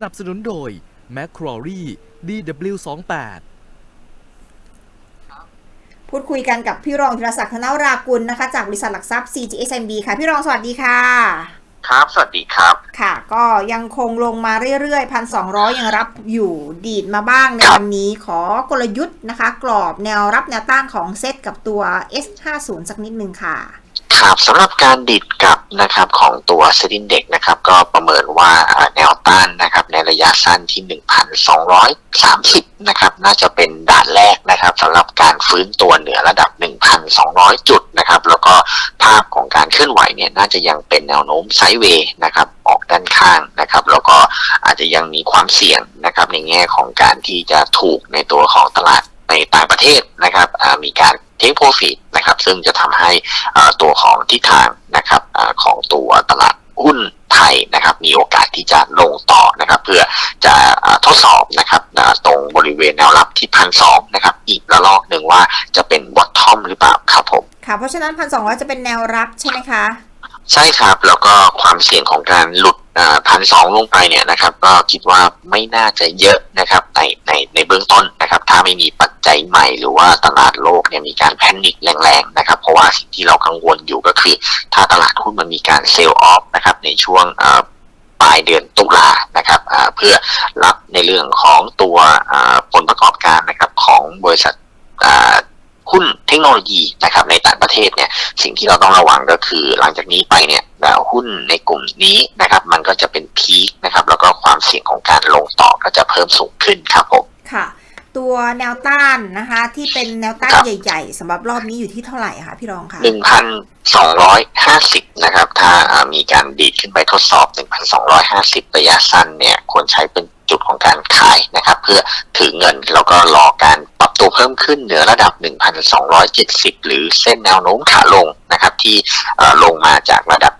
สนับสนุนโดย m c q u a r i DW28 พูดคุยกันกับพี่รองธีรศักดิ์ธนรากุลนะคะ จากบริษัทหลักทรัพย์ CGSMB ค่ะ พี่รองสวัสดีค่ะ ครับ สวัสดีครับ ค่ะ ก็ยังคงลงมาเรื่อยๆพันสองยังรับอยู่ดีดมาบ้างในครับวันนี้ขอกลยุทธ์นะคะ กรอบแนวรับแนวต้านของเซตกับตัว S50 สักนิดนึงค่ะ ครับสำหรับการดิดกลับนะครับของตัวเซ็นเด็กนะครับก็ประเมินว่าแนวต้านนะครับในระยะสั้นที่ 1,230 นะครับน่าจะเป็นด่านแรกนะครับสำหรับการฟื้นตัวเหนือระดับ 1,200 จุดนะครับแล้วก็ภาพของการเคลื่อนไหวเนี่ยน่าจะยังเป็นแนวโน้มไซด์เวย์นะครับออกด้านข้างนะครับแล้วก็อาจจะยังมีความเสี่ยงนะครับในแง่ของการที่จะถูกในตัวของตลาดในต่างประเทศนะครับมีการ เทคโปรฟิตนะครับซึ่งจะทำให้เอ่อตัวของทิศทางนะครับเออของตัวตลาดหุ้นไทยนะครับมีโอกาสที่จะลงต่อนะครับ เพื่อจะเอ่อทดสอบนะครับเอ่อตรงบริเวณแนวรับที่พันสองนะครับ อีกระลอกหนึ่งว่าจะเป็นบอททอมหรือเปล่าครับผมค่ะเพราะฉะนั้นพันสองจะเป็นแนวรับใช่ไหมคะ ใช่ครับแล้วก็ความเสี่ยงของการหลุด พันสองลงไปเนี่ยนะครับ ก็คิดว่าไม่น่าจะเยอะนะครับในในในเบื้องต้นนะครับ ถ้าไม่มีปัจจัยใหม่หรือว่าตลาดโลกเนี่ยมีการแพนิคแรงๆนะครับ เพราะว่าสิ่งที่เรากังวลอยู่ก็คือ ถ้าตลาดหุ้นมันมีการเซลล์ออฟนะครับในช่วงปลายเดือนตุลานะครับเพื่อรับในเรื่องของตัวผลประกอบการนะครับของบริษัทหุ้นเทคโนโลยีนะครับในต่างประเทศเนี่ยสิ่งที่เราต้องระวังก็คือหลังจากนี้ไปเนี่ย หุ้นในกลุ่มนี้นะครับ มันก็จะเป็นพีคนะครับ แล้วก็ความเสี่ยงของการลงต่อก็จะเพิ่มสูงขึ้นครับผมค่ะ ตัวแนวต้านนะคะ ที่เป็นแนวต้านครับใหญ่ๆสำหรับรอบนี้อยู่ที่เท่าไหร่คะพี่รองคะหนึ่งพันสองร้อยห้าสิบนะครับ ถ้าอ่ามีการดีดขึ้นไปทดสอบหนึ่งพันสองร้อยห้าสิบระยะสั้นเนี่ย ควรใช้เป็นจุดของการขายนะครับ เพื่อถือเงินแล้วก็รอการปรับ ตัวเพิ่มขึ้นเหนือระดับ 1,270 หรือเส้นแนวโน้มขาลงนะครับที่เอ่อลงมาจากระดับ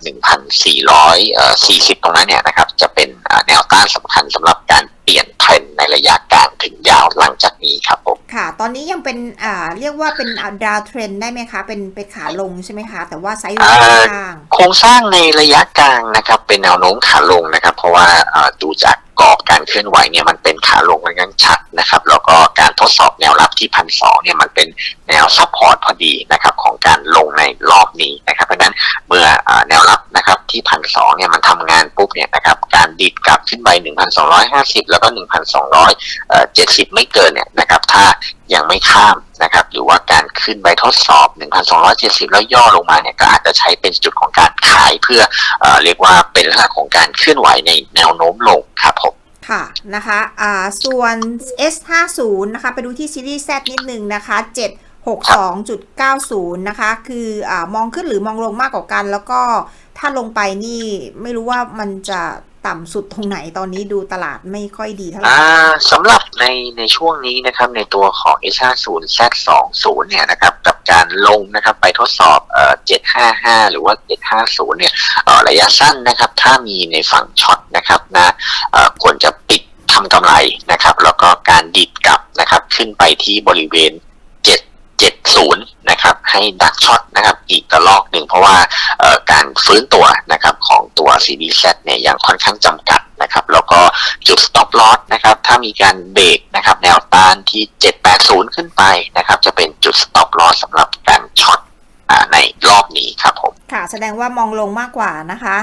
1,440 ตรงนั้นเนี่ยนะครับจะเป็นอ่าแนวต้านสำคัญสำหรับการเปลี่ยนเทรนด์ในระยะกลางถึงยาวหลังจากนี้ครับผมค่ะ ตอนนี้ยังเป็นอ่าเรียกว่าเป็นดาวเทรนได้ไหมคะ เป็นเป็นขาลงใช่ไหมคะ แต่ว่าไซด์เวอ่าย์ข้างโครงสร้างในระยะกลางนะครับเป็นแนวโน้มขาลงนะครับ เพราะว่าเอ่อดูจาก กรอบการเคลื่อนไหวเนี่ยมันเป็นขาลงมันยังชัดนะครับ แล้วก็การทดสอบแนวรับที่พันสองเนี่ยมันเป็นแนวซัพพอร์ตพอดีนะครับ ของการลงในรอบ นี้นะครับเพราะนั้นเมื่ออแนวรับนะครับที่พันสองเนี่ยมันทำงานปุ๊บเนี่ยนะครับการดิดกลับขึ้นไป 1,250 แล้วก็ 1,270 ไม่เกินเนี่ยนะครับถ้ายังไม่ข้ามนะครับหรือว่าการขึ้นไปทดสอบ 1,270 แล้วย่อลงมาเนี่ยก็อาจจะใช้เป็นจุดของการขายเพื่อเออเรียกว่าเป็นลักษณะของการเคลื่อนไหวในแนวโน้มลงครับผมค่ะนะคะอ่าส่วน S50 นะคะไปดูที่ซีรีส์ Z นิดนึงนะคะ 7 62.90 นะคะ คืออมองขึ้นหรือมองลงมากกว่ากัน แล้วก็ถ้าลงไปนี่ไม่รู้ว่ามันจะต่ำสุดตรงไหนตอนนี้ดูตลาดไม่ค่อยดีเท่าไหร่สำหรับในในช่วงนี้นะครับในตัวของ S50 Z20 เนี่ยนะครับกับการลงนะครับไปทดสอบเอ่อ755หรือว่า750เนี่ยเอ่อระยะสั้นนะครับ ถ้ามีในฝั่งช็อตนะครับนะควรจะปิดทำกำไรนะครับ แล้วก็การดิดกลับนะครับ ขึ้นไปที่บริเวณ 770นะครับให้ดักช็อตนะครับอีกระลอกหนึ่งเพราะว่าการฟื้นตัวนะครับของตัว CDZ เนี่ยยังค่อนข้างจำกัดนะครับแล้วก็จุด stop loss นะครับถ้ามีการเบรกนะครับแนวต้านที่ 780 ขึ้นไปนะครับจะเป็นจุด stop loss สำหรับการช็อตในรอบนี้ครับผมค่ะแสดงว่ามองลงมากกว่านะคะ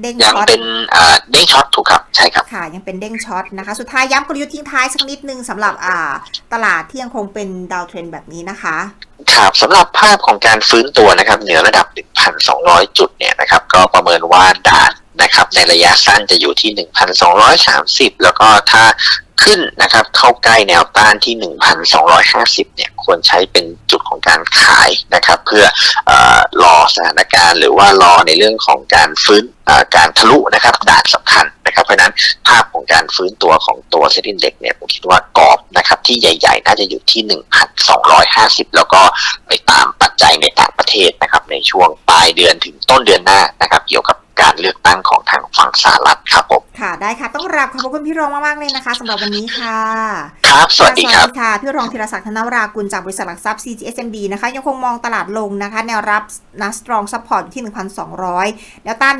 เด้งยังช็อตเป็นอ่าเด้งช็อตถูกครับใช่ครับ ค่ะ ยังเป็นเด้งช็อตนะคะ สุดท้ายย้ำกลยุทธ์ทิ้งท้ายสักนิดนึงสำหรับอ่า ตลาดที่ยังคงเป็นดาวเทรนแบบนี้นะคะ ครับสำหรับภาพของการฟื้นตัวนะครับ เหนือระดับ 1,200 จุดเนี่ยนะครับ ก็ประเมินว่าด่านนะครับในระยะสั้นจะอยู่ที่ 1,230 แล้วก็ถ้าขึ้นนะครับเข้าใกล้แนวต้านที่ 1,250 เนี่ยควรใช้เป็นจุดของการขายนะครับ เพื่อเออรอ สถานการณ์หรือว่ารอในเรื่องของการฟื้นการทะลุนะครับด่านสำคัญนะครับเพราะฉะนั้นภาพของการฟื้นตัวของตัวเซ็นดินเด็กเนี่ยผมคิดว่ากรอบนะครับที่ใหญ่ๆ น่าจะอยู่ที่ 1,250 แล้วก็ไปตามปัจจัยในต่างประเทศนะครับในช่วงปลายเดือนถึงต้นเดือนหน้านะครับเกี่ยวกับ กการเลือกตั้งของทางฝั่งสหรัฐครับผมค่ะได้ค่ะ ต้องกราบขอบพระคุณพี่รองมากๆเลยนะคะสำหรับวันนี้ค่ะ ครับสวัสดีครับค่ะพี่รองธีรศักดิ์ธนวรากุลจากบริษัทหลักทรัพย์ CGSMB นะคะยังคงมองตลาดลงนะคะ แนวรับนะสตรองซัพพอร์ตที่ 1,200 แนวต้าน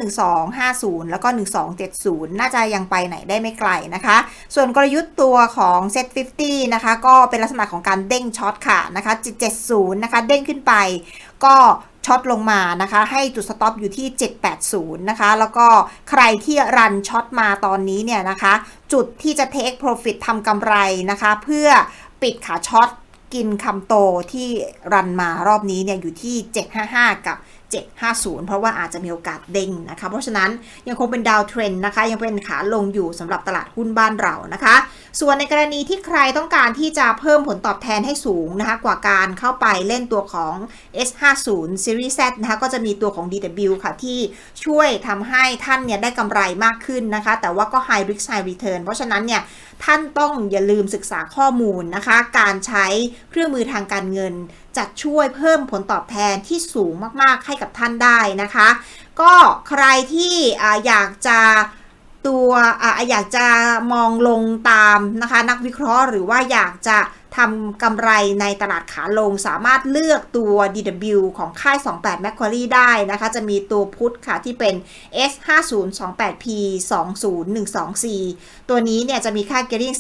1250 แล้วก็ 1270 น่าจะยังไปไหนได้ไม่ไกลนะคะ ส่วนกลยุทธ์ตัวของ Set 50นะคะก็เป็นลักษณะของการเด้งช็อตค่ะนะคะ770นะคะเด้งขึ้นไปก็ ช็อตลงมานะคะ ให้จุดสต็อปอยู่ที่ 780 นะคะ แล้วก็ใครที่รันช็อตมาตอนนี้เนี่ยนะคะ จุดที่จะ take profit ทำกำไรนะคะ เพื่อปิดขาช็อตกินคำโตที่รันมารอบนี้เนี่ยอยู่ที่ 755 กับ 750 เพราะว่าอาจจะมีโอกาสเด้งนะคะ เพราะฉะนั้นยังคงเป็นดาวเทรนนะคะ ยังเป็นขาลงอยู่สำหรับตลาดหุ้นบ้านเรานะคะ ส่วนในกรณีที่ใครต้องการที่จะเพิ่มผลตอบแทนให้สูงนะคะกว่าการเข้าไปเล่นตัวของ S50 Series Z นะคะก็จะมีตัวของ DW ค่ะที่ช่วยทำให้ท่านเนี่ยได้กำไรมากขึ้นนะคะ แต่ว่าก็ High Risk High Return เพราะฉะนั้นเนี่ยท่านต้องอย่าลืมศึกษาข้อมูลนะคะ การใช้เครื่องมือทางการเงินจะช่วยเพิ่มผลตอบแทนที่สูงมากๆให้กับท่านได้นะคะ ก็ใครที่อยากจะตัวออยากจะมองลงตามนะคะนักวิเคราะห์หรือว่าอยากจะทำกำไรในตลาดขาลงสามารถเลือกตัว DW ของค่าย 28 Macquarie ได้นะคะ จะมีตัวพุทธค่ะที่เป็น S5028P 20124 ตัวนี้เนี่ยจะมีค่า gearing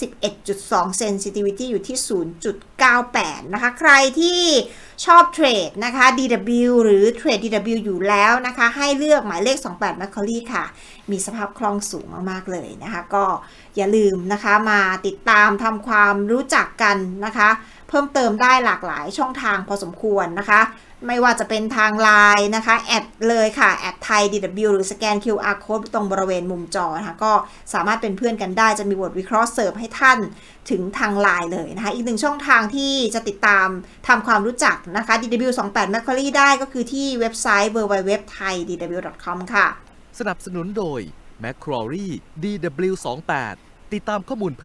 11.2 sensitivity อยู่ที่98 นะคะ ใครที่ชอบเทรดนะคะ DW หรือเทรด DW อยู่แล้วนะคะ ให้เลือกหมายเลข 28 Macquarie ค่ะ มีสภาพคล่องสูงมาก ๆ เลยนะคะ ก็อย่าลืมนะคะมาติดตามทำความรู้จักกันนะคะ เพิ่มเติมได้หลากหลายช่องทางพอสมควรนะคะ ไม่ว่าจะเป็นทางไลน์นะคะแอดเลยค่ะแอดไทย DW หรือสแกน QR code ตรงบริเวณมุมจอนะคะก็สามารถเป็นเพื่อนกันได้จะมีบทวิเคราะห์เสิร์ฟให้ท่านถึงทางไลน์เลยนะคะ อีกหนึ่งช่องทางที่จะติดตามทำความรู้จักนะคะ DW 28 Macquarie ได้ก็คือที่เว็บไซต์ www.thaidw.com ค่ะ สนับสนุนโดย Macquarie DW28 ติดตามข้อมูล